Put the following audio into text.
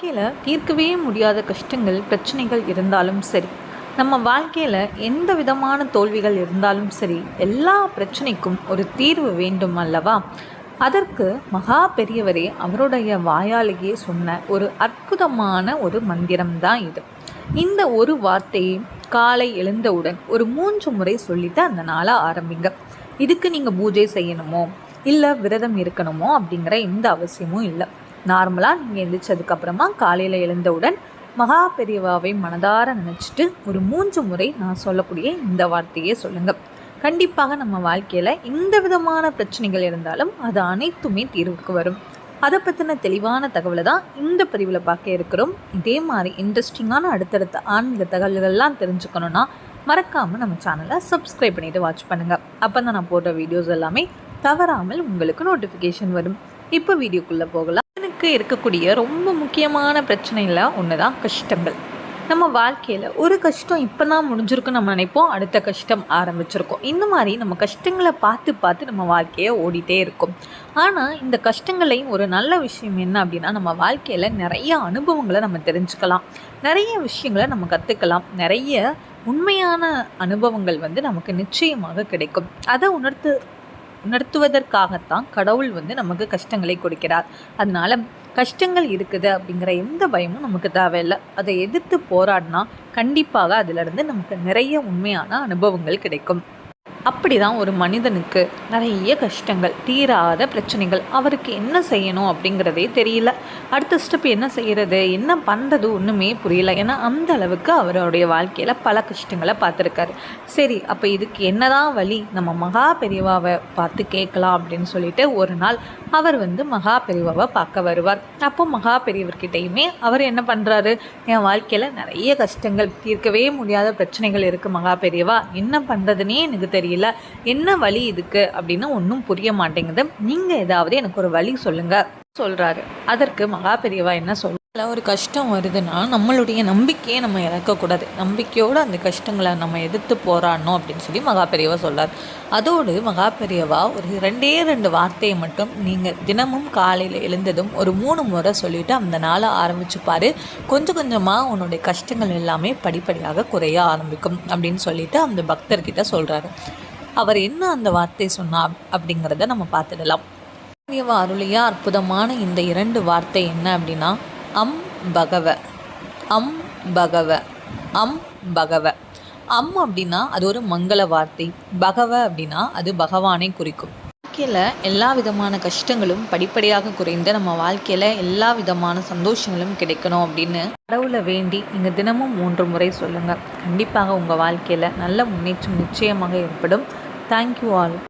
வாழ்க்கையில் தீர்க்கவே முடியாத கஷ்டங்கள் பிரச்சனைகள் இருந்தாலும் சரி. நம்ம வாழ்க்கையில் எந்த விதமான தோல்விகள் இருந்தாலும் சரி எல்லா பிரச்சனைக்கும் ஒரு தீர்வு வேண்டும் அல்லவா? அதற்கு மகா பெரியவரே அவருடைய வாயாலேயே சொன்ன ஒரு அற்புதமான ஒரு மந்திரம்தான் இது. இந்த ஒரு வார்த்தையை காலை எழுந்தவுடன் ஒரு மூன்று முறை சொல்லிட்டு அந்த நாளை ஆரம்பிங்க. இதுக்கு நீங்கள் பூஜை செய்யணுமோ இல்லை விரதம் இருக்கணுமோ அப்படிங்கிற எந்த அவசியமும் இல்லை. நார்மலாக நீங்கள் எந்திரிச்சதுக்கப்புறமா காலையில் எழுந்தவுடன் மகா பெரியவாவை மனதார நினச்சிட்டு ஒரு மூன்று முறை நான் சொல்லக்கூடிய இந்த வார்த்தையே சொல்லுங்கள் கண்டிப்பாக நம்ம வாழ்க்கையில் எந்த விதமான பிரச்சனைகள் இருந்தாலும் அது அனைத்துமே தீர்வுக்கு வரும். அதை பற்றின தெளிவான தகவலை தான் இந்த பதிவில் பார்க்க இருக்கிறோம். இதே மாதிரி இன்ட்ரெஸ்டிங்கான அடுத்தடுத்த ஆன்மீக தகவல்கள்லாம் தெரிஞ்சுக்கணுன்னா மறக்காமல் நம்ம சேனலை சப்ஸ்கிரைப் பண்ணிவிட்டு வாட்ச் பண்ணுங்கள் அப்போ தான் நான் போடுற வீடியோஸ் எல்லாமே தவறாமல் உங்களுக்கு நோட்டிஃபிகேஷன் வரும். இப்போ வீடியோக்குள்ளே போகலாம். எனக்கு இருக்கக்கூடிய ரொம்ப முக்கியமான பிரச்சனையில் ஒன்று தான் கஷ்டங்கள். நம்ம வாழ்க்கையில் ஒரு கஷ்டம் இப்போ தான் முடிஞ்சிருக்குன்னு நம்ம நினைப்போம் அடுத்த கஷ்டம் ஆரம்பிச்சிருக்கோம். இந்த மாதிரி நம்ம கஷ்டங்களை பார்த்து பார்த்து நம்ம வாழ்க்கையை ஓடிட்டே இருக்கும். ஆனால் இந்த கஷ்டங்களையும் ஒரு நல்ல விஷயம் என்ன அப்படின்னா நம்ம வாழ்க்கையில் நிறைய அனுபவங்களை நம்ம தெரிஞ்சுக்கலாம். நிறைய விஷயங்களை நம்ம கற்றுக்கலாம் நிறைய உண்மையான அனுபவங்கள் வந்து நமக்கு நிச்சயமாக கிடைக்கும். அதை உணர்த்து உணர்த்துவதற்காகத்தான் கடவுள் வந்து நமக்கு கஷ்டங்களை கொடுக்கிறார். அதனால கஷ்டங்கள் இருக்குது அப்படிங்கிற எந்த பயமும் நமக்கு தேவையில்லை. அதை எதிர்த்து போராடினா கண்டிப்பாக அதிலிருந்து நமக்கு நிறைய உண்மையான அனுபவங்கள் கிடைக்கும். அப்படி தான் ஒரு மனிதனுக்கு நிறைய கஷ்டங்கள் தீராத பிரச்சனைகள். அவருக்கு என்ன செய்யணும் அப்படிங்கிறதே தெரியல. அடுத்த ஸ்டெப் என்ன செய்கிறது என்ன பண்ணுறது ஒன்றுமே புரியல. ஏன்னா அந்த அளவுக்கு அவருடைய வாழ்க்கையில் பல கஷ்டங்களை பார்த்துருக்காரு. சரி அப்போ இதுக்கு என்னதான் வழி? நம்ம மகா பெரியவாவை பார்த்து கேட்கலாம் அப்படின்னு சொல்லிட்டு ஒரு நாள் அவர் வந்து மகா பெரியவாவை பார்க்க வருவார். அப்போ மகா பெரியவர்கிட்டையுமே அவர் என்ன பண்ணுறாரு என் வாழ்க்கையில் நிறைய கஷ்டங்கள் தீர்க்கவே முடியாத பிரச்சனைகள் இருக்குது மகா பெரியவா. என்ன பண்ணுறதுனே எனக்கு தெரியல. என்ன வழி இதுக்கு? அப்படின்னு ஒன்றும் புரிய மாட்டேங்குது. நீங்கள் ஏதாவது எனக்கு ஒரு வழி சொல்லுங்கள் சொல்கிறாரு அதற்கு மகா பெரியவா என்ன சொல் ஒரு கஷ்டம் வருதுன்னா நம்மளுடைய நம்பிக்கையை நம்ம இழக்கக்கூடாது. நம்பிக்கையோடு அந்த கஷ்டங்களை நம்ம எதிர்த்து போராடணும் அப்படின்னு சொல்லி மகா பெரியவா சொல்கிறார் அதோடு மகா பெரியவா ஒரு ரெண்டே ரெண்டு வார்த்தையை மட்டும் நீங்கள் தினமும் காலையில் எழுந்ததும் ஒரு மூணு முறை சொல்லிவிட்டு அந்த நாளை ஆரம்பிச்சுப்பார் கொஞ்சம் கொஞ்சமாக உன்னுடைய கஷ்டங்கள் எல்லாமே படிப்படியாக குறைய ஆரம்பிக்கும் அப்படின்னு சொல்லிட்டு அந்த பக்தர்கிட்ட சொல்கிறாரு அவர் என்ன அந்த வார்த்தை சொன்னார் அப்படிங்கிறத நம்ம பார்த்துடலாம். பெரியவா அருளிய அற்புதமான இந்த இரண்டு வார்த்தை என்ன அப்படின்னா அம் பகவ. அம் பகவ. அம் பகவ. அம் அப்படின்னா அது ஒரு மங்கள வார்த்தை. பகவ அப்படின்னா அது பகவானை குறிக்கும். வாழ்க்கையில் எல்லா விதமான கஷ்டங்களும் படிப்படியாக குறைந்து நம்ம வாழ்க்கையில் எல்லா விதமான சந்தோஷங்களும் கிடைக்கணும் அப்படின்னு கடவுளை வேண்டி நீங்கள் தினமும் மூன்று முறை சொல்லுங்கள் கண்டிப்பாக உங்கள் வாழ்க்கையில் நல்ல முன்னேற்றம் நிச்சயமாக ஏற்படும். Thank you all.